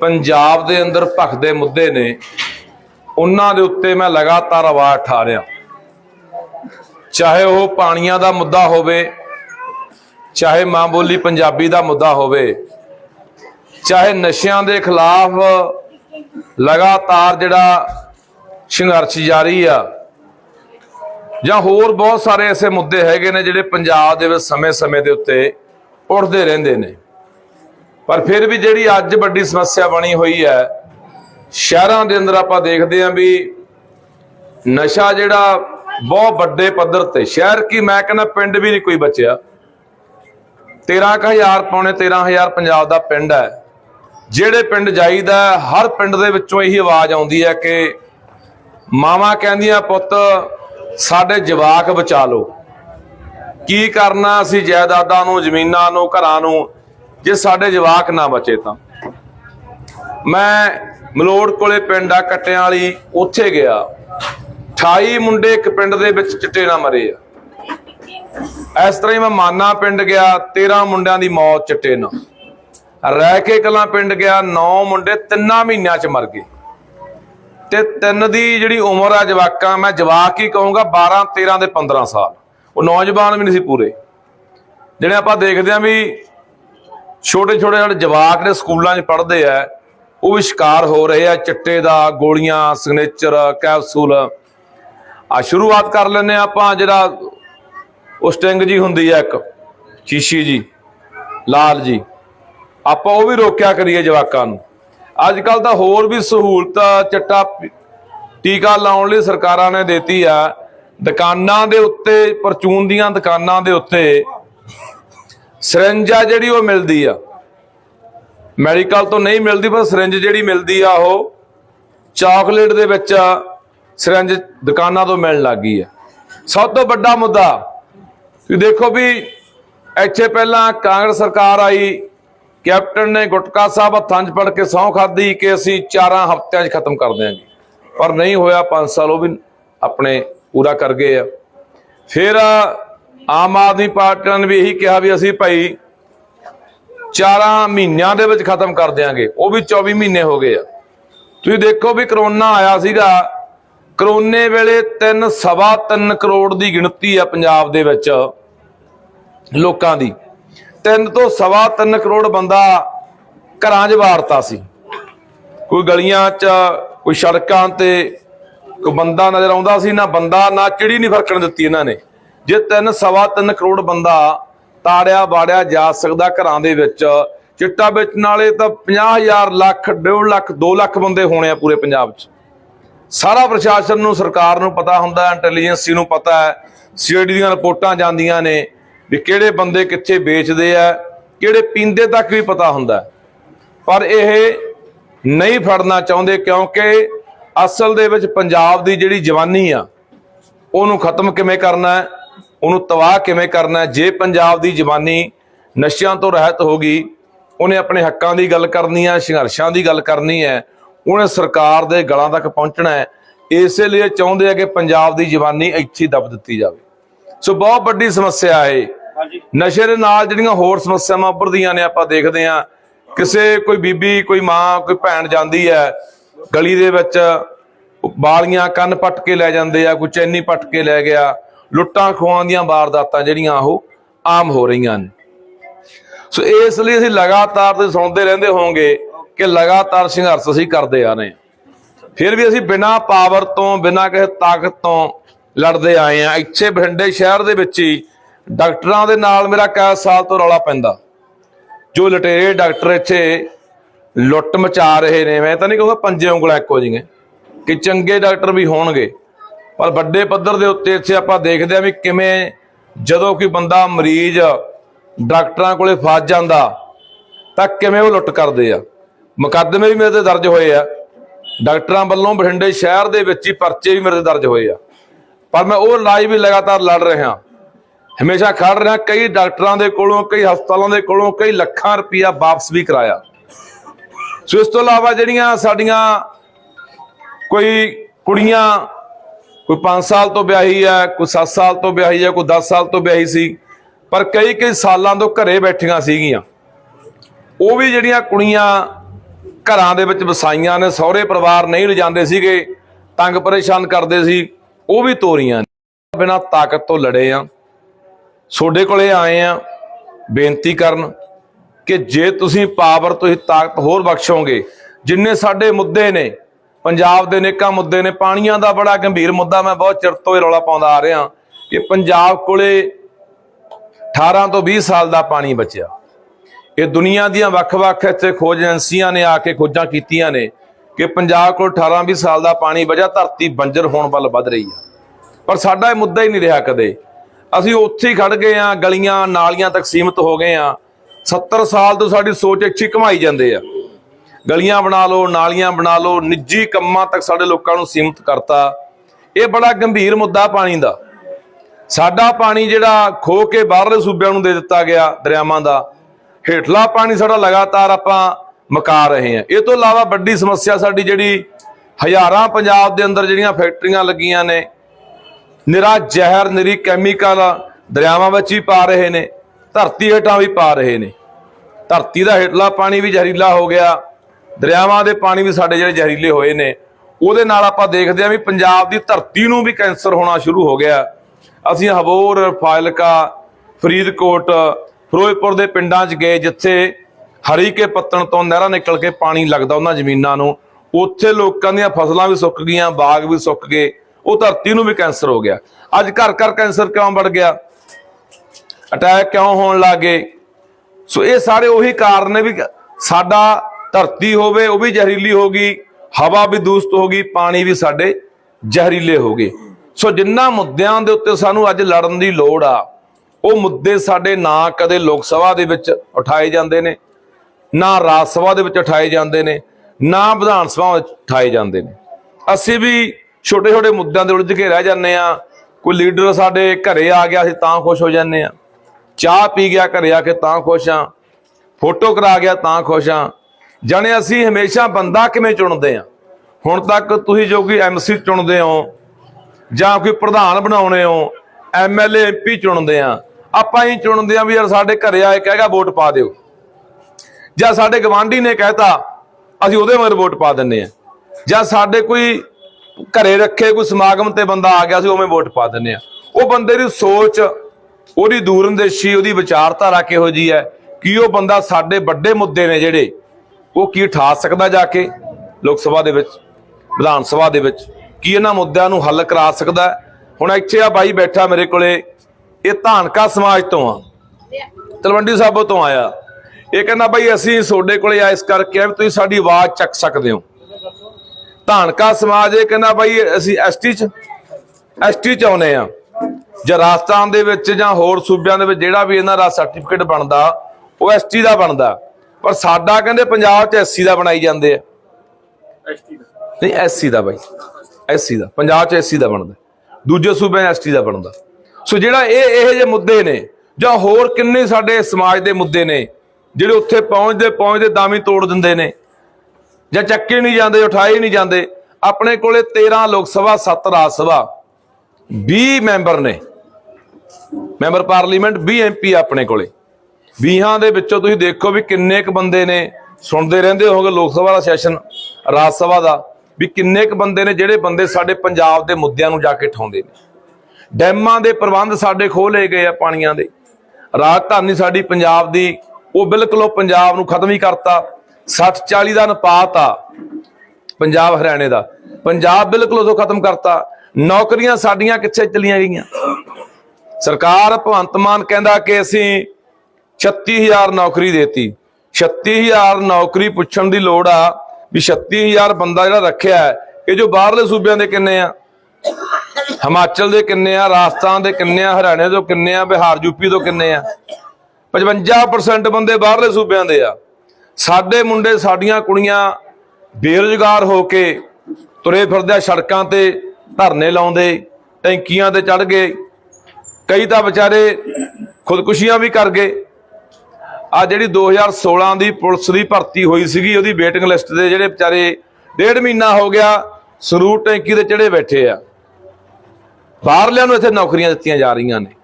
ਪੰਜਾਬ ਦੇ ਅੰਦਰ ਭਖਦੇ ਮੁੱਦੇ ਨੇ, ਉਹਨਾਂ ਦੇ ਉੱਤੇ ਮੈਂ ਲਗਾਤਾਰ ਆਵਾਜ਼ ਉਠਾ ਰਿਹਾ। ਚਾਹੇ ਉਹ ਪਾਣੀਆਂ ਦਾ ਮੁੱਦਾ ਹੋਵੇ, ਚਾਹੇ ਮਾਂ ਬੋਲੀ ਪੰਜਾਬੀ ਦਾ ਮੁੱਦਾ ਹੋਵੇ, ਚਾਹੇ ਨਸ਼ਿਆਂ ਦੇ ਖਿਲਾਫ ਲਗਾਤਾਰ ਜਿਹੜਾ ਸੰਘਰਸ਼ ਜਾਰੀ ਆ, ਜਾਂ ਹੋਰ ਬਹੁਤ ਸਾਰੇ ਐਸੇ ਮੁੱਦੇ ਹੈਗੇ ਨੇ ਜਿਹੜੇ ਪੰਜਾਬ ਦੇ ਵਿੱਚ ਸਮੇਂ-ਸਮੇਂ ਦੇ ਉੱਤੇ ਉੱਠਦੇ ਰਹਿੰਦੇ ਨੇ। ਪਰ ਫਿਰ ਵੀ ਜਿਹੜੀ ਅੱਜ ਵੱਡੀ ਸਮੱਸਿਆ ਬਣੀ ਹੋਈ ਹੈ, ਸ਼ਹਿਰਾਂ ਦੇ ਅੰਦਰ ਆਪਾਂ ਦੇਖਦੇ ਆਂ ਵੀ ਨਸ਼ਾ ਜਿਹੜਾ ਬਹੁਤ ਵੱਡੇ ਪੱਧਰ ਤੇ, ਸ਼ਹਿਰ ਕੀ ਮੈਂ ਕਹਿੰਦਾ ਪਿੰਡ ਵੀ ਨਹੀਂ ਕੋਈ ਬਚਿਆ। 13000 ਪੌਣੇ 13000 ਪੰਜਾਬ ਦਾ ਪਿੰਡ ਹੈ। ਜਿਹੜੇ ਪਿੰਡ ਜਾਈਦਾ, ਹਰ ਪਿੰਡ ਦੇ ਵਿੱਚੋਂ ਇਹੀ ਆਵਾਜ਼ ਆਉਂਦੀ ਹੈ ਕਿ ਮਾਵਾਂ ਕਹਿੰਦੀਆਂ, ਪੁੱਤ, ਸਾਡੇ ਜਵਾਕ ਬਚਾ ਲਓ। ਕੀ ਕਰਨਾ ਅਸੀਂ ਜਾਇਦਾਦਾਂ ਨੂੰ, ਜ਼ਮੀਨਾਂ ਨੂੰ, ਘਰਾਂ ਨੂੰ? ਜੇ ਸਾਡੇ ਜਵਾਕ ਨਾ ਬਚੇ ਤਾਂ। ਮੈਂ ਮਲੋੜ ਕੋਲੇ ਪਿੰਡ ਆ ਕੱਟਿਆਂ ਵਾਲੀ, ਉੱਥੇ ਗਿਆ। 28 ਮੁੰਡੇ ਇੱਕ ਪਿੰਡ ਦੇ ਵਿੱਚ ਚਿੱਟੇ ਨਾਲ ਮਰੇ ਆ। ਇਸ ਤਰ੍ਹਾਂ ਹੀ ਮੈਂ ਮਾਨਾ ਪਿੰਡ ਗਿਆ 13 ਮੁੰਡਿਆਂ ਦੀ ਮੌਤ ਚਿੱਟੇ ਨਾਲ। ਰਹਿ ਕੇ ਕਲਾਂ ਪਿੰਡ ਗਿਆ 9 ਮੁੰਡੇ ਤਿੰਨਾਂ ਮਹੀਨਿਆਂ ਚ ਮਰ ਗਏ। ਤੇ ਤਿੰਨ ਦੀ ਜਿਹੜੀ ਉਮਰ ਆ ਜਵਾਕਾਂ, ਮੈਂ ਜਵਾਕ ਹੀ ਕਹੂੰਗਾ 12 13 ਦੇ 15 ਸਾਲ। ਉਹ ਨੌਜਵਾਨ ਵੀ ਨਹੀਂ ਸੀ ਪੂਰੇ। ਜਿਹੜੇ ਆਪਾਂ ਦੇਖਦੇ ਆਂ ਵੀ ਛੋਟੇ ਛੋਟੇ ਜਿਹੜੇ ਜਵਾਕ ਨੇ ਸਕੂਲਾਂ 'ਚ ਪੜ੍ਹਦੇ ਆ, ਉਹ ਵੀ ਸ਼ਿਕਾਰ ਹੋ ਰਹੇ ਆ, ਚਿੱਟੇ ਦਾ ਗੋਲੀਆਂ ਸਿਗਨੇਚਰ ਕੈਪਸੂਲ ਆ ਸ਼ੁਰੂਆਤ ਕਰ ਲੈਨੇ ਆ ਆਪਾਂ, ਜਿਹੜਾ ਉਹ ਸਟਿੰਗ ਜੀ ਹੁੰਦੀ ਆ ਇੱਕ ਸ਼ੀਸ਼ੀ ਜੀ, ਲਾਲ ਜੀ। ਆਪਾਂ ਉਹ ਵੀ ਰੋਕਿਆ ਕਰੀਏ ਜਵਾਕਾਂ ਨੂੰ। ਅੱਜ ਕੱਲ ਤਾਂ ਹੋਰ ਵੀ ਸਹੂਲਤ, ਚਿੱਟਾ ਟੀਕਾ ਲਾਉਣ ਲਈ ਸਰਕਾਰਾਂ ਨੇ ਦਿੱਤੀ ਆ। ਦੁਕਾਨਾਂ ਦੇ ਉੱਤੇ, ਪਰਚੂਨ ਦੀਆਂ ਦੁਕਾਨਾਂ ਦੇ ਉੱਤੇ ਸਿਰੰਜ ਆ ਜਿਹੜੀ ਉਹ ਮਿਲਦੀ ਆ। ਮੈਡੀਕਲ ਤੋਂ ਨਹੀਂ ਮਿਲਦੀ, ਪਰ ਸਿਰੰਜ ਜਿਹੜੀ ਮਿਲਦੀ ਆ ਉਹ ਚਾਕਲੇਟ ਦੇ ਵਿੱਚ ਸਿਰੰਜ ਦੁਕਾਨਾਂ ਤੋਂ ਮਿਲਣ ਲੱਗ ਗਈ ਆ। ਸਭ ਤੋਂ ਵੱਡਾ ਮੁੱਦਾ, ਤੁਸੀਂ ਦੇਖੋ ਵੀ ਇੱਥੇ ਪਹਿਲਾਂ ਕਾਂਗਰਸ ਸਰਕਾਰ ਆਈ, ਕੈਪਟਨ ਨੇ ਗੁਟਕਾ ਸਾਹਿਬ ਹੱਥਾਂ 'ਚ ਫੜ ਕੇ ਸਹੁੰ ਖਾਦੀ ਕਿ ਅਸੀਂ ਚਾਰਾਂ ਹਫ਼ਤਿਆਂ 'ਚ ਖਤਮ ਕਰ ਦਿਆਂਗੇ। ਪਰ ਨਹੀਂ ਹੋਇਆ 5 ਸਾਲ ਉਹ ਵੀ ਆਪਣੇ ਪੂਰਾ ਕਰ ਗਏ ਆ। ਫਿਰ ਆਮ ਆਦਮੀ ਪਾਰਟੀ ਨੇ ਵੀ ਇਹੀ ਕਿਹਾ ਵੀ ਅਸੀਂ ਭਾਈ ਚਾਰਾਂ ਮਹੀਨਿਆਂ ਦੇ ਵਿੱਚ ਖਤਮ ਕਰ ਦਿਆਂਗੇ। ਉਹ ਵੀ 24 ਮਹੀਨੇ ਹੋ ਗਏ ਆ। ਤੁਸੀਂ ਦੇਖੋ ਵੀ ਕਰੋਨਾ ਆਇਆ ਸੀਗਾ। ਕਰੋਨੇ ਵੇਲੇ 3 ਸਵਾ 3 ਕਰੋੜ ਦੀ ਗਿਣਤੀ ਆ ਪੰਜਾਬ ਦੇ ਵਿੱਚ ਲੋਕਾਂ ਦੀ। 3 ਤੋਂ ਸਵਾ 3 ਕਰੋੜ ਬੰਦਾ ਘਰਾਂ 'ਚ ਵਾਰਤਾ ਸੀ। ਕੋਈ ਗਲੀਆਂ 'ਚ, ਕੋਈ ਸੜਕਾਂ ਤੇ ਕੋਈ ਬੰਦਾ ਨਜ਼ਰ ਆਉਂਦਾ ਸੀ, ਨਾ ਬੰਦਾ, ਨਾ ਚਿੜੀ ਨਹੀਂ ਫਰਕਣ ਦਿੱਤੀ ਇਹਨਾਂ ਨੇ। ਜੇ 3 ਸਵਾ 3 ਕਰੋੜ ਬੰਦਾ ਤਾੜਿਆ ਬਾੜਿਆ ਜਾ ਸਕਦਾ ਘਰਾਂ ਦੇ ਵਿੱਚ, ਚਿੱਟਾ ਵੇਚਣ ਵਾਲੇ ਤਾਂ 50000 ਲੱਖ 1.5 ਲੱਖ 2 ਲੱਖ ਬੰਦੇ ਹੋਣੇ ਆ ਪੂਰੇ ਪੰਜਾਬ 'ਚ। ਸਾਰਾ ਪ੍ਰਸ਼ਾਸਨ ਨੂੰ, ਸਰਕਾਰ ਨੂੰ ਪਤਾ ਹੁੰਦਾ ਇੰਟੈਲੀਜੈਂਸੀ ਨੂੰ ਪਤਾ ਹੈ, ਸੀਆਈਡੀ ਦੀਆਂ ਰਿਪੋਰਟਾਂ ਜਾਂਦੀਆਂ ਨੇ ਵੀ ਕਿਹੜੇ ਬੰਦੇ ਕਿੱਥੇ ਵੇਚਦੇ ਆ, ਕਿਹੜੇ ਪੀਂਦੇ ਤੱਕ ਵੀ ਪਤਾ ਹੁੰਦਾ ਪਰ ਇਹ ਨਹੀਂ ਫੜਨਾ ਚਾਹੁੰਦੇ ਕਿਉਂਕਿ ਅਸਲ ਦੇ ਵਿੱਚ ਪੰਜਾਬ ਦੀ ਜਿਹੜੀ ਜਵਾਨੀ ਆ, ਉਹਨੂੰ ਖਤਮ ਕਿਵੇਂ ਕਰਨਾ ਹੈ? ਉਹਨੂੰ ਤਬਾਹ ਕਿਵੇਂ ਕਰਨਾ ਹੈ? ਜੇ ਪੰਜਾਬ ਦੀ ਜਵਾਨੀ ਨਸ਼ਿਆਂ ਤੋਂ ਰਹਿਤ ਹੋਗੀ ਉਹਨੇ ਆਪਣੇ ਹੱਕਾਂ ਦੀ ਗੱਲ ਕਰਨੀ ਹੈ ਸੰਘਰਸ਼ਾਂ ਦੀ ਗੱਲ ਕਰਨੀ ਹੈ ਉਹਨੇ ਸਰਕਾਰ ਦੇ ਗਲਾਂ ਤੱਕ ਪਹੁੰਚਣਾ ਹੈ ਇਸੇ ਲਈ ਚਾਹੁੰਦੇ ਆ ਕਿ ਪੰਜਾਬ ਦੀ ਜਵਾਨੀ ਇੱਥੇ ਹੀ ਦਬ ਦਿੱਤੀ ਜਾਵੇ। ਸੋ ਬਹੁਤ ਵੱਡੀ ਸਮੱਸਿਆ ਹੈ ਨਸ਼ੇ ਦੇ ਨਾਲ ਜਿਹੜੀਆਂ ਹੋਰ ਸਮੱਸਿਆਵਾਂ ਉੱਭਰਦੀਆਂ ਨੇ ਆਪਾਂ ਦੇਖਦੇ ਹਾਂ। ਕਿਸੇ ਕੋਈ ਬੀਬੀ ਕੋਈ ਮਾਂ ਕੋਈ ਭੈਣ ਜਾਂਦੀ ਹੈ ਗਲੀ ਦੇ ਵਿੱਚ ਬਾਲੀਆਂ ਕੰਨ ਪੱਟ ਕੇ ਲੈ ਜਾਂਦੇ ਆ ਕੋਈ ਚੈਨੀ ਪੱਟ ਕੇ ਲੈ ਗਿਆ। ਲੁੱਟਾਂ ਖੋਹਾਂ ਦੀਆਂ ਵਾਰਦਾਤਾਂ ਜਿਹੜੀਆਂ ਉਹ ਆਮ ਹੋ ਰਹੀਆਂ ਨੇ। ਸੋ ਇਸ ਲਈ ਅਸੀਂ ਲਗਾਤਾਰ ਤੁਸੀਂ ਸੁਣਦੇ ਰਹਿੰਦੇ ਹੋਵੋਗੇ ਕਿ ਲਗਾਤਾਰ ਸੰਘਰਸ਼ ਅਸੀਂ ਕਰਦੇ ਆ ਰਹੇ ਫਿਰ ਵੀ ਅਸੀਂ ਬਿਨਾਂ ਪਾਵਰ ਤੋਂ, ਬਿਨਾਂ ਕਿਸੇ ਤਾਕਤ ਤੋਂ ਲੜਦੇ ਆਏ ਆ ਇੱਥੇ ਬਠਿੰਡੇ ਸ਼ਹਿਰ ਦੇ ਵਿੱਚ ਹੀ ਡਾਕਟਰਾਂ ਦੇ ਨਾਲ ਮੇਰਾ ਕਈ ਸਾਲ ਤੋਂ ਰੌਲਾ ਪੈਂਦਾ। ਜੋ ਲਟੇਰੇ ਡਾਕਟਰ ਇੱਥੇ ਲੁੱਟ ਮਚਾ ਰਹੇ ਨੇ, ਮੈਂ ਤਾਂ ਨਹੀਂ ਕਹੂੰਗਾ ਪੰਜੇ ਉਂਗਲਾਂ ਇੱਕੋ ਜਿਹੀਆਂ, ਕਿ ਚੰਗੇ ਡਾਕਟਰ ਵੀ ਹੋਣਗੇ। ਪਰ ਵੱਡੇ ਪੱਧਰ ਦੇ ਉੱਤੇ ਇੱਥੇ ਆਪਾਂ ਦੇਖਦੇ ਆ ਵੀ ਕਿਵੇਂ ਜਦੋਂ ਕੋਈ ਬੰਦਾ ਮਰੀਜ਼ ਡਾਕਟਰਾਂ ਕੋਲੇ ਫਸ ਜਾਂਦਾ, ਤਾਂ ਕਿਵੇਂ ਉਹ ਲੁੱਟ ਕਰਦੇ ਆ। ਮੁਕੱਦਮੇ ਵੀ ਮੇਰੇ ਤੇ ਦਰਜ ਹੋਏ ਆ। ਡਾਕਟਰਾਂ ਵੱਲੋਂ ਬਠਿੰਡੇ ਸ਼ਹਿਰ ਦੇ ਵਿੱਚ ਹੀ ਪਰਚੇ ਵੀ ਮੇਰੇ ਤੇ ਦਰਜ ਹੋਏ ਆ। ਪਰ ਮੈਂ ਉਹ ਲੜਾਈ ਵੀ ਲਗਾਤਾਰ ਲੜ ਰਿਹਾ। ਹਮੇਸ਼ਾ ਖੜ ਰਿਹਾ, ਕਈ ਡਾਕਟਰਾਂ ਦੇ ਕੋਲੋਂ, ਕਈ ਹਸਪਤਾਲਾਂ ਦੇ ਕੋਲੋਂ, ਕਈ ਲੱਖਾਂ ਰੁਪਇਆ ਵਾਪਸ ਵੀ ਕਰਾਇਆ। ਸੋ ਇਸ ਤੋਂ ਇਲਾਵਾ ਜਿਹੜੀਆਂ ਸਾਡੀਆਂ ਕੋਈ ਕੁੜੀਆਂ ਕੋਈ 5 ਸਾਲ ਤੋਂ ਵਿਆਹੀ ਹੈ, ਕੋਈ 7 ਸਾਲ ਤੋਂ ਵਿਆਹੀ ਹੈ, ਕੋਈ 10 ਸਾਲ ਤੋਂ ਵਿਆਹੀ ਸੀ, ਪਰ ਕਈ ਕਈ ਸਾਲਾਂ ਤੋਂ ਘਰੇ ਬੈਠੀਆਂ ਸੀਗੀਆਂ। ਉਹ ਵੀ ਜਿਹੜੀਆਂ ਕੁੜੀਆਂ ਘਰਾਂ ਦੇ ਵਿੱਚ ਵਸਾਈਆਂ ਨੇ, ਸਹੁਰੇ ਪਰਿਵਾਰ ਨਹੀਂ ਲਿਜਾਂਦੇ ਸੀਗੇ, ਤੰਗ ਪਰੇਸ਼ਾਨ ਕਰਦੇ ਸੀ, ਉਹ ਵੀ ਤੋਰੀਆਂ ਬਿਨਾਂ ਤਾਕਤ ਤੋਂ ਲੜੇ ਆ। ਤੁਹਾਡੇ ਕੋਲੇ ਆਏ ਆ, ਬੇਨਤੀ ਕਰਨ ਕਿ ਜੇ ਤੁਸੀਂ ਪਾਵਰ, ਤੁਸੀਂ ਤਾਕਤ ਹੋਰ ਬਖਸ਼ੋਗੇ, ਜਿੰਨੇ ਸਾਡੇ ਮੁੱਦੇ ਨੇ ਪੰਜਾਬ ਦੇ ਨੇਕਾਂ ਮੁੱਦੇ ਨੇ, ਪਾਣੀਆਂ ਦਾ ਬੜਾ ਗੰਭੀਰ ਮੁੱਦਾ, ਮੈਂ ਬਹੁਤ ਚਿਰ ਤੋਂ ਇਹ ਰੌਲਾ ਪਾਉਂਦਾ ਆ ਰਿਹਾ ਕਿ ਪੰਜਾਬ ਕੋਲੇ 18 ਤੋਂ 20 ਸਾਲ ਦਾ ਪਾਣੀ ਬਚਿਆ। ਇਹ ਦੁਨੀਆ ਦੀਆਂ ਵੱਖ-ਵੱਖ ਇੱਥੇ ਖੋਜ ਏਜੰਸੀਆਂ ਨੇ ਆ ਕੇ ਖੋਜਾਂ ਕੀਤੀਆਂ ਨੇ ਕਿ ਪੰਜਾਬ ਕੋਲ 18-20 ਸਾਲ ਦਾ ਪਾਣੀ ਬਚਿਆ, ਧਰਤੀ ਬੰਜਰ ਹੋਣ ਵੱਲ ਵੱਧ ਰਹੀ ਆ। ਪਰ ਸਾਡਾ ਇਹ ਮੁੱਦਾ ਹੀ ਨਹੀਂ ਰਿਹਾ ਕਦੇ। ਅਸੀਂ ਉੱਥੇ ਹੀ ਖੜ ਗਏ ਆ, ਗਲੀਆਂ, ਨਾਲੀਆਂ ਤੱਕ ਸੀਮਿਤ ਹੋ ਗਏ ਆ। 70 ਸਾਲ ਤੋਂ ਸਾਡੀ ਸੋਚ ਇੱਥੇ ਹੀ ਘਮਾਈ ਜਾਂਦੇ ਆ। ਗਲੀਆਂ ਬਣਾ ਲਓ, ਨਾਲੀਆਂ ਬਣਾ ਲਓ, ਨਿੱਜੀ ਕੰਮਾਂ ਤੱਕ ਸਾਡੇ ਲੋਕਾਂ ਨੂੰ ਸੀਮਿਤ ਕਰਤਾ। ਇਹ ਬੜਾ ਗੰਭੀਰ ਮੁੱਦਾ ਪਾਣੀ ਦਾ। ਸਾਡਾ ਪਾਣੀ ਜਿਹੜਾ ਖੋ ਕੇ ਬਾਹਰਲੇ ਸੂਬਿਆਂ ਨੂੰ ਦੇ ਦਿੱਤਾ ਗਿਆ ਦਰਿਆਵਾਂ ਦਾ, ਹੇਠਲਾ ਪਾਣੀ ਸਾਡਾ ਲਗਾਤਾਰ ਆਪਾਂ ਮਕਾ ਰਹੇ ਹਾਂ। ਇਹ ਤੋਂ ਇਲਾਵਾ ਵੱਡੀ ਸਮੱਸਿਆ ਸਾਡੀ ਜਿਹੜੀ ਹਜ਼ਾਰਾਂ ਪੰਜਾਬ ਦੇ ਅੰਦਰ ਜਿਹੜੀਆਂ ਫੈਕਟਰੀਆਂ ਲੱਗੀਆਂ ਨੇ, ਨਿਰਾ ਜ਼ਹਿਰ, ਨਿਰੀ ਕੈਮੀਕਲ ਦਰਿਆਵਾਂ ਵਿੱਚ ਵੀ ਪਾ ਰਹੇ ਨੇ, ਧਰਤੀ ਹੇਠਾਂ ਵੀ ਪਾ ਰਹੇ ਨੇ। ਧਰਤੀ ਦਾ ਹੇਠਲਾ ਪਾਣੀ ਵੀ ਜ਼ਹਿਰੀਲਾ ਹੋ ਗਿਆ। ਦਰਿਆਵਾਂ ਦੇ ਪਾਣੀ ਵੀ ਸਾਡੇ ਜਿਹੜੇ ਜ਼ਹਿਰੀਲੇ ਹੋਏ ਨੇ, ਉਹਦੇ ਨਾਲ ਆਪਾਂ ਦੇਖਦੇ ਹਾਂ ਵੀ ਪੰਜਾਬ ਦੀ ਧਰਤੀ ਨੂੰ ਵੀ ਕੈਂਸਰ ਹੋਣਾ ਸ਼ੁਰੂ ਹੋ ਗਿਆ। ਅਸੀਂ ਹਬੋਰ, ਫਾਜ਼ਿਲਕਾ, ਫਰੀਦਕੋਟ, ਫਿਰੋਜ਼ਪੁਰ ਦੇ ਪਿੰਡਾਂ 'ਚ ਗਏ, ਜਿੱਥੇ ਹਰੀ ਕੇ ਪੱਤਣ ਤੋਂ ਨਹਿਰਾਂ ਨਿਕਲ ਕੇ ਪਾਣੀ ਲੱਗਦਾ ਉਹਨਾਂ ਜ਼ਮੀਨਾਂ ਨੂੰ, ਉੱਥੇ ਲੋਕਾਂ ਦੀਆਂ ਫਸਲਾਂ ਵੀ ਸੁੱਕ ਗਈਆਂ, ਬਾਗ ਵੀ ਸੁੱਕ ਗਏ, ਉਹ ਧਰਤੀ ਨੂੰ ਵੀ ਕੈਂਸਰ ਹੋ ਗਿਆ। ਅੱਜ ਘਰ ਘਰ ਕੈਂਸਰ ਕਿਉਂ ਵੱਧ ਗਿਆ? ਅਟੈਕ ਕਿਉਂ ਹੋਣ ਲੱਗੇ ਸੋ ਇਹ ਸਾਰੇ ਉਹੀ ਕਾਰਨ ਨੇ ਵੀ ਸਾਡਾ ਧਰਤੀ ਹੋਵੇ, ਉਹ ਵੀ ਜ਼ਹਿਰੀਲੀ ਹੋ ਗਈ, ਹਵਾ ਵੀ ਦੂਸ਼ਿਤ ਹੋ ਗਈ, ਪਾਣੀ ਵੀ ਸਾਡੇ ਜ਼ਹਿਰੀਲੇ ਹੋ ਗਏ। ਸੋ ਜਿੰਨਾ ਮੁੱਦਿਆਂ ਦੇ ਉੱਤੇ ਸਾਨੂੰ ਅੱਜ ਲੜਨ ਦੀ ਲੋੜ ਆ, ਉਹ ਮੁੱਦੇ ਸਾਡੇ ਨਾ ਕਦੇ ਲੋਕ ਸਭਾ ਦੇ ਵਿੱਚ ਉਠਾਏ ਜਾਂਦੇ ਨੇ, ਨਾ ਰਾਜ ਸਭਾ ਦੇ ਵਿੱਚ ਉਠਾਏ ਜਾਂਦੇ ਨੇ, ਨਾ ਵਿਧਾਨ ਸਭਾ ਵਿੱਚ ਉਠਾਏ ਜਾਂਦੇ ਨੇ। ਅਸੀਂ ਵੀ ਛੋਟੇ ਛੋਟੇ ਮੁੱਦਿਆਂ ਦੇ ਉਲਝ ਕੇ ਰਹਿ ਜਾਂਦੇ ਆ ਕੋਈ ਲੀਡਰ ਸਾਡੇ ਘਰੇ ਆ ਗਿਆ, ਅਸੀਂ ਤਾਂ ਖੁਸ਼ ਹੋ ਜਾਂਦੇ ਆ ਚਾਹ ਪੀ ਗਿਆ ਘਰੇ ਆ ਕੇ ਤਾਂ ਖੁਸ਼ ਆ ਫੋਟੋ ਕਰਾ ਗਿਆ ਤਾਂ ਖੁਸ਼ ਆ ਜਾਣੇ ਅਸੀਂ ਹਮੇਸ਼ਾ ਬੰਦਾ ਕਿਵੇਂ ਚੁਣਦੇ ਆ? ਹੁਣ ਤੱਕ ਤੁਸੀਂ ਜੋ ਕੋਈ ਐਮਸੀ ਚੁਣਦੇ ਹੋ, ਜਾਂ ਕੋਈ ਪ੍ਰਧਾਨ ਬਣਾਉਣੇ ਹੋ ਐਮਐਲਏ ਐਮਪੀ ਚੁਣਦੇ ਆ, ਆਪਾਂ ਹੀ ਚੁਣਦੇ ਆ ਵੀ ਯਾਰ ਸਾਡੇ ਘਰੇ ਆਏ ਕਹੇਗਾ ਵੋਟ ਪਾ ਦਿਓ। ਜਾਂ ਸਾਡੇ ਗਵਾਂਢੀ ਨੇ ਕਹਿਤਾ, ਅਸੀਂ ਉਹਦੇ ਮਗਰ ਵੋਟ ਪਾ ਦਿੰਨੇ ਆ। ਜਾਂ ਸਾਡੇ ਕੋਈ ਘਰੇ ਰੱਖੇ ਕੋਈ ਸਮਾਗਮ ਤੇ ਬੰਦਾ ਆ ਗਿਆ ਸੀ ਉਵੇਂ ਵੋਟ ਪਾ ਦਿੰਨੇ ਆ। ਉਹ ਬੰਦੇ ਦੀ ਸੋਚ, ਉਹਦੀ ਦੂਰੰਦੇਸ਼ੀ, ਉਹਦੀ ਵਿਚਾਰਧਾਰਾ ਕਿਹੋ ਜੀ ਹੈ? ਕਿ ਉਹ ਬੰਦਾ ਸਾਡੇ ਵੱਡੇ ਮੁੱਦੇ ਨੇ ਜਿਹੜੇ ਉਹ ਕੀ ਠਾ ਸਕਦਾ ਜਾ ਕੇ ਲੋਕ ਸਭਾ ਦੇ ਵਿੱਚ, ਵਿਧਾਨ ਸਭਾ ਦੇ ਵਿੱਚ? ਕੀ ਇਹਨਾਂ ਮੁੱਦਿਆਂ ਨੂੰ ਹੱਲ ਕਰਾ ਸਕਦਾ? ਹੁਣ ਇੱਥੇ ਆ ਬਾਈ ਬੈਠਾ ਮੇਰੇ ਕੋਲੇ, ਇਹ ਧਾਨਕਾ ਸਮਾਜ ਤੋਂ ਆ। ਤਲਵੰਡੀ ਸਾਬੋ ਤੋਂ ਆਇਆ। ਇਹ ਕਹਿੰਦਾ ਬਾਈ ਅਸੀਂ ਤੁਹਾਡੇ ਕੋਲੇ ਆ, ਇਸ ਕਰਕੇ ਆ ਵੀ ਤੁਸੀਂ ਸਾਡੀ ਆਵਾਜ਼ ਚੱਕ ਸਕਦੇ ਹੋ। ਧਾਨਕਾ ਸਮਾਜ, ਇਹ ਕਹਿੰਦਾ ਬਾਈ ਅਸੀਂ ਐਸਟੀ ਚ ਐਸਟੀ ਚ ਆਉਨੇ ਆ। ਜਾਂ ਰਾਜਸਥਾਨ ਦੇ ਵਿੱਚ ਜਾਂ ਹੋਰ ਸੂਬਿਆਂ ਦੇ ਵਿੱਚ ਜਿਹੜਾ ਵੀ ਇਹਨਾਂ ਦਾ ਸਰਟੀਫਿਕੇਟ ਬਣਦਾ, ਉਹ ਐਸਟੀ ਦਾ ਬਣਦਾ। ਪਰ ਸਾਡਾ ਕਹਿੰਦੇ ਪੰਜਾਬ ਚ ਐਸਸੀ ਦਾ ਬਣਾਈ ਜਾਂਦੇ ਆ। ਨਹੀਂ ਐਸਸੀ ਦਾ ਬਾਈ। ਐਸਸੀ ਦਾ। ਪੰਜਾਬ ਚ ਐਸਸੀ ਦਾ ਬਣਦਾ। ਦੂਜੇ ਸੂਬਿਆਂ ਐਸਟੀ ਦਾ ਬਣਦਾ। ਸੋ ਜਿਹੜਾ ਇਹ ਇਹ ਜਿਹੇ ਮੁੱਦੇ ਨੇ ਜਾਂ ਹੋਰ ਕਿੰਨੇ ਸਾਡੇ ਸਮਾਜ ਦੇ ਮੁੱਦੇ ਨੇ ਜਿਹੜੇ ਉੱਥੇ ਪਹੁੰਚਦੇ ਪਹੁੰਚਦੇ ਦਾਮੀ ਤੋੜ ਦਿੰਦੇ ਨੇ ਜਾਂ ਚੱਕੇ ਨਹੀਂ ਜਾਂਦੇ ਉਠਾਏ ਨਹੀਂ ਜਾਂਦੇ ਆਪਣੇ ਕੋਲੇ 13 ਲੋਕ ਸਭਾ 7 ਰਾਜ ਸਭਾ 20 ਮੈਂਬਰ ਨੇ। ਮੈਂਬਰ ਪਾਰਲੀਮੈਂਟ 20 ਐਮਪੀ ਆਪਣੇ ਕੋਲੇ। 20 ਦੇ ਵਿੱਚੋਂ ਤੁਸੀਂ ਦੇਖੋ ਵੀ ਕਿੰਨੇ ਕੁ ਬੰਦੇ ਨੇ ਸੁਣਦੇ ਰਹਿੰਦੇ ਹੋਗੇ ਲੋਕ ਸਭਾ ਦਾ ਸੈਸ਼ਨ, ਰਾਜ ਸਭਾ ਦਾ, ਵੀ ਕਿੰਨੇ ਕੁ ਬੰਦੇ ਨੇ ਜਿਹੜੇ ਬੰਦੇ ਸਾਡੇ ਪੰਜਾਬ ਦੇ ਮੁੱਦਿਆਂ ਨੂੰ ਜਾ ਕੇ ਠਾਉਂਦੇ ਨੇ। ਡੈਮਾਂ ਦੇ ਪ੍ਰਬੰਧ ਸਾਡੇ ਖੋਹ ਲਏ ਗਏ ਆ ਪਾਣੀਆਂ ਦੇ। ਰਾਜਧਾਨੀ ਸਾਡੀ ਪੰਜਾਬ ਦੀ, ਉਹ ਬਿਲਕੁਲ ਉਹ ਪੰਜਾਬ ਨੂੰ ਖਤਮ ਹੀ ਕਰਤਾ। 60 40 ਦਾ ਅਨੁਪਾਤ ਆ, ਪੰਜਾਬ ਹਰਿਆਣੇ ਦਾ। ਪੰਜਾਬ ਬਿਲਕੁਲ ਉਦੋਂ ਖਤਮ ਕਰਤਾ। ਨੌਕਰੀਆਂ ਸਾਡੀਆਂ ਕਿੱਥੇ ਚਲੀਆਂ ਗਈਆਂ? ਸਰਕਾਰ ਭਗਵੰਤ ਮਾਨ ਕਹਿੰਦਾ ਕਿ ਅਸੀਂ 36000 ਨੌਕਰੀ ਦੇਤੀ। 36000 ਨੌਕਰੀ ਪੁੱਛਣ ਦੀ ਲੋੜ ਆ ਵੀ 36000 ਬੰਦਾ ਜਿਹੜਾ ਰੱਖਿਆ ਹੈ, ਇਹ ਜੋ ਬਾਹਰਲੇ ਸੂਬਿਆਂ ਦੇ ਕਿੰਨੇ ਆ? ਹਿਮਾਚਲ ਦੇ ਕਿੰਨੇ ਆ? ਰਾਜਸਥਾਨ ਦੇ ਕਿੰਨੇ ਆ? ਹਰਿਆਣੇ ਤੋਂ ਕਿੰਨੇ ਆ? ਬਿਹਾਰ ਯੂਪੀ ਤੋਂ ਕਿੰਨੇ ਆ? 55% ਬੰਦੇ ਬਾਹਰਲੇ ਸੂਬਿਆਂ ਦੇ ਆ। ਸਾਡੇ ਮੁੰਡੇ ਸਾਡੀਆਂ ਕੁੜੀਆਂ ਬੇਰੁਜ਼ਗਾਰ ਹੋ ਕੇ ਤੁਰੇ ਫਿਰਦੇ ਆ ਸੜਕਾਂ ਤੇ ਧਰਨੇ ਲਾਉਂਦੇ ਟੈਂਕੀਆਂ ਤੇ ਚੜ ਗਏ। ਕਈ ਤਾਂ ਵਿਚਾਰੇ ਖੁਦਕੁਸ਼ੀਆਂ ਵੀ ਕਰ ਗਏ। ਆ ਜਿਹੜੀ 2016 ਦੀ ਪੁਲਿਸ ਦੀ ਭਰਤੀ ਹੋਈ ਸੀਗੀ, ਉਹਦੀ ਵੇਟਿੰਗ ਲਿਸਟ ਦੇ ਜਿਹੜੇ ਵਿਚਾਰੇ ਡੇਢ ਮਹੀਨਾ ਹੋ ਗਿਆ ਸਰੂਰ ਟੈਂਕੀ ਦੇ ਚੜੇ ਬੈਠੇ ਆ। ਬਾਹਰਲਿਆਂ ਨੂੰ ਇੱਥੇ ਨੌਕਰੀਆਂ ਦਿੱਤੀਆਂ ਜਾ ਰਹੀਆਂ ਨੇ।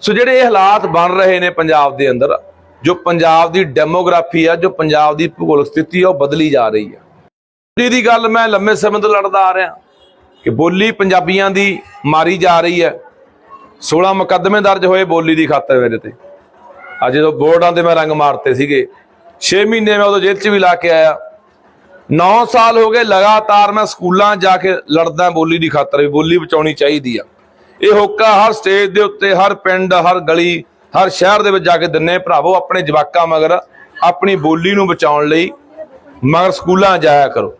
ਸੋ ਜਿਹੜੇ ਇਹ ਹਾਲਾਤ ਬਣ ਰਹੇ ਨੇ ਪੰਜਾਬ ਦੇ ਅੰਦਰ, ਜੋ ਪੰਜਾਬ ਦੀ ਡੈਮੋਗ੍ਰਾਫੀ ਆ, ਜੋ ਪੰਜਾਬ ਦੀ ਭੂਗੋਲਿਕ ਸਥਿਤੀ ਆ, ਉਹ ਬਦਲੀ ਜਾ ਰਹੀ ਆ। ਬੋਲੀ ਦੀ ਗੱਲ ਮੈਂ ਲੰਮੇ ਸਮੇਂ ਤੋਂ ਲੜਦਾ ਆ ਰਿਹਾ ਕਿ ਬੋਲੀ ਪੰਜਾਬੀਆਂ ਦੀ ਮਾਰੀ ਜਾ ਰਹੀ ਹੈ। 16 ਮੁਕੱਦਮੇ ਦਰਜ ਹੋਏ ਬੋਲੀ ਦੀ ਖਾਤਰ ਮੇਰੇ ਤੇ। ਅੱਜ ਜਦੋਂ ਬੋਰਡਾਂ ਦੇ ਮੈਂ ਰੰਗ ਮਾਰਤੇ ਸੀਗੇ 6 ਮਹੀਨੇ ਮੈਂ ਉਦੋਂ ਜੇਲ੍ਹ 'ਚ ਵੀ ਲਾ ਕੇ ਆਇਆ। 9 ਸਾਲ ਹੋ ਗਏ ਲਗਾਤਾਰ ਮੈਂ ਸਕੂਲਾਂ ਜਾ ਕੇ ਲੜਦਾ ਬੋਲੀ ਦੀ ਖਾਤਰ ਵੀ ਬੋਲੀ ਬਚਾਉਣੀ ਚਾਹੀਦੀ ਆ। ਇਹ ਹੋਕਾ ਹਰ ਸਟੇਜ ਦੇ ਉੱਤੇ, ਹਰ ਪਿੰਡ, ਹਰ ਗਲੀ, ਹਰ ਸ਼ਹਿਰ ਦੇ ਵਿੱਚ ਜਾ ਕੇ ਦਿੰਨੇ ਭਰਾਵੋ, ਆਪਣੇ ਜਵਾਕਾਂ ਮਗਰ ਆਪਣੀ ਬੋਲੀ ਨੂੰ ਬਚਾਉਣ ਲਈ ਮਗਰ ਸਕੂਲਾਂ ਜਾਇਆ ਕਰੋ।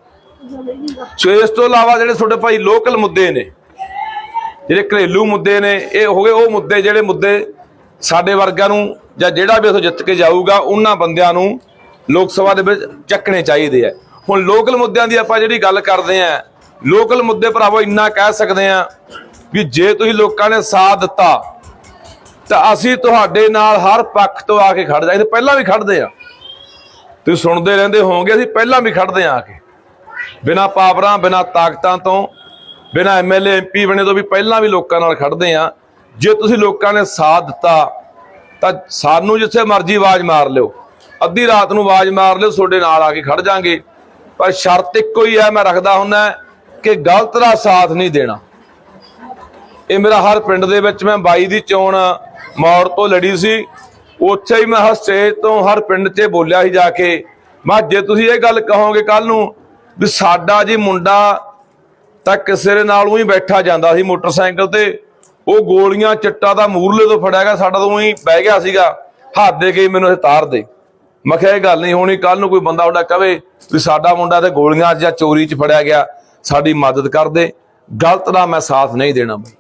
ਸੋ ਇਸ ਤੋਂ ਇਲਾਵਾ ਜਿਹੜੇ ਤੁਹਾਡੇ ਭਾਈ ਲੋਕਲ ਮੁੱਦੇ ਨੇ, ਜਿਹੜੇ ਘਰੇਲੂ ਮੁੱਦੇ ਨੇ, ਇਹ ਹੋ ਗਏ ਉਹ ਮੁੱਦੇ ਜਿਹੜੇ ਮੁੱਦੇ ਸਾਡੇ ਵਰਗਾਂ ਨੂੰ ਜਾਂ ਜਿਹੜਾ ਵੀ ਇਥੋਂ ਜਿੱਤ ਕੇ ਜਾਊਗਾ, ਉਹਨਾਂ ਬੰਦਿਆਂ ਨੂੰ ਲੋਕ ਸਭਾ ਦੇ ਵਿੱਚ ਚੱਕਣੇ ਚਾਹੀਦੇ ਆ। ਹੁਣ ਲੋਕਲ ਮੁੱਦਿਆਂ ਦੀ ਆਪਾਂ ਜਿਹੜੀ ਗੱਲ ਕਰਦੇ ਆ, ਲੋਕਲ ਮੁੱਦੇ ਭਰਾਵੋ ਇੰਨਾ ਕਹਿ ਸਕਦੇ ਆ ਵੀ ਜੇ ਤੁਸੀਂ ਲੋਕਾਂ ਨੇ ਸਾਥ ਦਿੱਤਾ, ਤਾਂ ਅਸੀਂ ਤੁਹਾਡੇ ਨਾਲ ਹਰ ਪੱਖ ਤੋਂ ਆ ਕੇ ਖੜ ਜਾਈਏ ਪਹਿਲਾਂ ਵੀ ਖੜਦੇ ਆ। ਤੁਸੀਂ ਸੁਣਦੇ ਰਹਿੰਦੇ ਹੋਵੋਗੇ, ਅਸੀਂ ਪਹਿਲਾਂ ਵੀ ਖੜਦੇ ਆ ਆ ਕੇ। ਬਿਨਾ ਪਾਵਰਾਂ, ਬਿਨਾ ਤਾਕਤਾਂ ਤੋਂ, ਬਿਨਾ ਐਮਐਲਏ ਐਮਪੀ ਬਣੇ ਤੋਂ ਵੀ ਪਹਿਲਾਂ ਵੀ ਲੋਕਾਂ ਨਾਲ ਖੜਦੇ ਆ। ਜੇ ਤੁਸੀਂ ਲੋਕਾਂ ਨੇ ਸਾਥ ਦਿੱਤਾ ਤਾਂ ਸਾਨੂੰ ਜਿੱਥੇ ਮਰਜ਼ੀ ਆਵਾਜ਼ ਮਾਰ ਲਿਓ। ਅੱਧੀ ਰਾਤ ਨੂੰ ਆਵਾਜ਼ ਮਾਰ ਲਿਓ, ਤੁਹਾਡੇ ਨਾਲ ਆ ਕੇ ਖੜ ਜਾਾਂਗੇ। ਪਰ ਸ਼ਰਤ ਇੱਕੋ ਹੀ ਹੈ, ਮੈਂ ਰੱਖਦਾ ਹੁੰਦਾ ਕਿ ਗਲਤ ਦਾ ਸਾਥ ਨਹੀਂ ਦੇਣਾ। ਇਹ ਮੇਰਾ ਹਰ ਪਿੰਡ ਦੇ ਵਿੱਚ ਮੈਂ ਬਾਈ ਦੀ ਚੋਣ ਮੌੜ ਤੋਂ ਲੜੀ ਸੀ। ਉੱਥੇ ਹੀ ਮੈਂ ਹਰ ਸਟੇਜ ਤੋਂ ਹਰ ਪਿੰਡ 'ਚ ਬੋਲਿਆ ਸੀ ਜਾ ਕੇ, ਮੈਂ, ਜੇ ਤੁਸੀਂ ਇਹ ਗੱਲ ਕਹੋਗੇ ਕੱਲ ਨੂੰ ਵੀ ਸਾਡਾ ਜੀ ਮੁੰਡਾ ਤਾਂ ਕਿਸੇ ਦੇ ਨਾਲ ਹੀ ਬੈਠਾ ਜਾਂਦਾ ਸੀ ਮੋਟਰਸਾਈਕਲ ਤੇ ਉਹ ਗੋਲੀਆਂ, ਚਿੱਟਾ ਦਾ ਮੂਰਲੇ ਤੋਂ ਫੜਿਆ ਗਿਆ, ਸਾਡਾ ਤੋਂ ਹੀ ਬਹਿ ਗਿਆ ਸੀਗਾ। ਹੱਥ ਦੇ ਕੇ ਮੈਨੂੰ ਇਹ ਤਾਰ ਦੇ। ਮੈਂ ਕਿਹਾ, ਇਹ ਗੱਲ ਨਹੀਂ ਹੋਣੀ ਕੱਲ ਨੂੰ ਕੋਈ ਬੰਦਾ ਉਹਦਾ ਕਵੇ ਵੀ ਸਾਡਾ ਮੁੰਡਾ ਤੇ ਗੋਲੀਆਂ ਜਾਂ ਚੋਰੀ 'ਚ ਫੜਿਆ ਗਿਆ, ਸਾਡੀ ਮਦਦ ਕਰ ਦੇ। ਗਲਤ ਦਾ ਮੈਂ ਸਾਥ ਨਹੀਂ ਦੇਣਾ ਬਈ।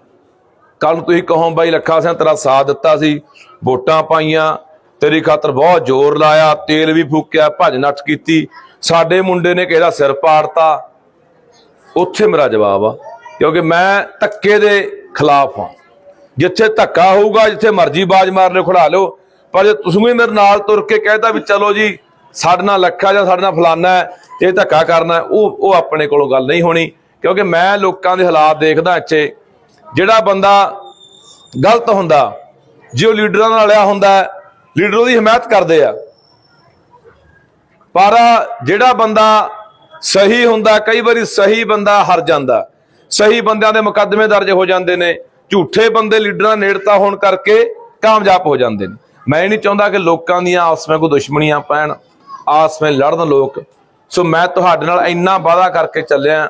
ਕੱਲ ਨੂੰ ਤੁਸੀਂ ਕਹੋ, ਬਾਈ, ਲੱਖਾ ਸਿੰਘ ਤੇਰਾ ਸਾਥ ਦਿੱਤਾ ਸੀ, ਵੋਟਾਂ ਪਾਈਆਂ, ਤੇਰੀ ਖਾਤਰ ਬਹੁਤ ਜ਼ੋਰ ਲਾਇਆ, ਤੇਲ ਵੀ ਫੂਕਿਆ, ਭੱਜ ਨੱਠ ਕੀਤੀ। ਸਾਡੇ ਮੁੰਡੇ ਨੇ ਕਿਹੜਾ ਸਿਰ ਪਾੜਤਾ? ਉੱਥੇ ਮੇਰਾ ਜਵਾਬ ਆ, ਕਿਉਂਕਿ ਮੈਂ ਧੱਕੇ ਦੇ ਖਿਲਾਫ ਹਾਂ। ਜਿੱਥੇ ਧੱਕਾ ਹੋਊਗਾ, ਜਿੱਥੇ ਮਰਜ਼ੀ ਬਾਜ ਮਾਰ ਲਿਓ ਖੜਾ ਲਿਓ। ਪਰ ਜੇ ਤੁਸੀਂ ਵੀ ਮੇਰੇ ਨਾਲ ਤੁਰ ਕੇ ਕਹਿਤਾ ਵੀ ਚਲੋ ਜੀ, ਸਾਡੇ ਨਾਲ ਲੱਖਾ ਜਾਂ ਸਾਡੇ ਨਾਲ ਫਲਾਨਾ ਹੈ, ਇਹ ਧੱਕਾ ਕਰਨਾ ਉਹ ਉਹ ਆਪਣੇ ਕੋਲੋਂ ਗੱਲ ਨਹੀਂ ਹੋਣੀ। ਕਿਉਂਕਿ ਮੈਂ ਲੋਕਾਂ ਦੇ ਹਾਲਾਤ ਦੇਖਦਾ ਇੱਥੇ। ਜਿਹੜਾ ਬੰਦਾ ਗਲਤ ਹੁੰਦਾ, ਜੇ ਉਹ ਲੀਡਰਾਂ ਨਾਲ ਰਲਿਆ ਹੁੰਦਾ ਲੀਡਰ ਉਹਦੀ ਹਮਾਇਤ ਕਰਦੇ ਆ। ਪਰ ਜਿਹੜਾ ਬੰਦਾ ਸਹੀ ਹੁੰਦਾ, ਕਈ ਵਾਰੀ ਸਹੀ ਬੰਦਾ ਹਾਰ ਜਾਂਦਾ। ਸਹੀ ਬੰਦਿਆਂ ਦੇ ਮੁਕੱਦਮੇ ਦਰਜ ਹੋ ਜਾਂਦੇ ਨੇ। ਝੂਠੇ ਬੰਦੇ ਲੀਡਰਾਂ ਨੇੜਤਾ ਹੋਣ ਕਰਕੇ ਕਾਮਯਾਬ ਹੋ ਜਾਂਦੇ ਨੇ। ਮੈਂ ਇਹ ਨਹੀਂ ਚਾਹੁੰਦਾ ਕਿ ਲੋਕਾਂ ਦੀਆਂ ਆਪਸ ਵਿੱਚ ਕੋਈ ਦੁਸ਼ਮਣੀਆਂ ਪੈਣ ਆਪਸ ਵਿੱਚ ਲੜਨ ਲੋਕ। ਸੋ ਮੈਂ ਤੁਹਾਡੇ ਨਾਲ ਇੰਨਾ ਵਾਅਦਾ ਕਰਕੇ ਚੱਲਿਆ।